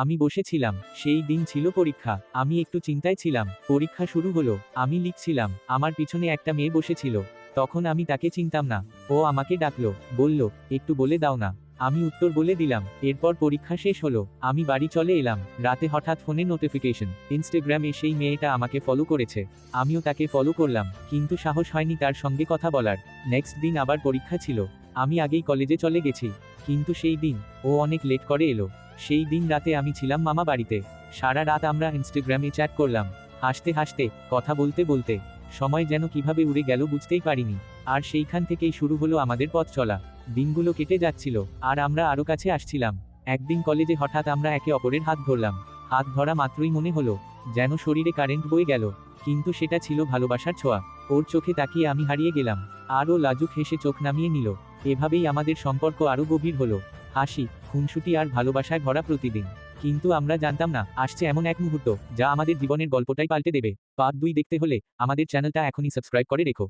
আমি বসেছিলাম, সেই দিন ছিল পরীক্ষা, আমি একটু চিন্তায় ছিলাম, পরীক্ষা শুরু হলো, আমি লিখছিলাম, আমার পিছনে একটা মেয়ে বসেছিল, তখন আমি তাকে চিনতাম না, ও আমাকে ডাকলো, বলল, একটু বলে দাও না, আমি উত্তর বলে দিলাম, এরপর পরীক্ষা শেষ হলো, আমি বাড়ি চলে এলাম, রাতে হঠাৎ ফোনে নোটিফিকেশন ইনস্টাগ্রামে সেই মেয়েটা আমাকে ফলো করেছে, আমিও তাকে ফলো করলাম, কিন্তু সাহস হয়নি তার সঙ্গে কথা বলার নেক্সট দিন আবার পরীক্ষা ছিল, আমি আগেই কলেজে চলে গেছি, কিন্তু সেই দিন, ও অনেক লেট করে এলো সেই দিন রাতে আমি ছিলাম মামা বাড়িতে। সারা রাত আমরা ইনস্টাগ্রামে চ্যাট করলাম। হাসতে হাসতে, কথা বলতে বলতে, সময় যেন কীভাবে উড়ে গেল বুঝতেই পারিনি। আর সেইখান থেকেই শুরু হলো আমাদের পথ চলা। দিনগুলো কেটে যাচ্ছিল, আর আমরা আরও কাছে আসছিলাম। একদিন কলেজে হঠাৎ আমরা একে অপরের হাত ধরলাম। হাত ধরা মাত্রই মনে হলো, যেন শরীরে কারেন্ট বয়ে গেল, কিন্তু সেটা ছিল ভালোবাসার ছোঁয়া। ওর চোখে তাকিয়ে আমি হারিয়ে গেলাম। আরও লাজুক হেসে চোখ নামিয়ে নিল। এভাবেই আমাদের সম্পর্ক আরও গভীর হলো। হাসি, খুনসুটি আর ভালোবাসায় ভরা প্রতিদিন। কিন্তু আমরা জানতাম না, আসছে এমন এক মুহূর্ত, যা আমাদের জীবনের গল্পটাই পাল্টে দেবে। পার্ট দুই দেখতে হলে আমাদের চ্যানেলটা এখনই সাবস্ক্রাইব করে রেখো।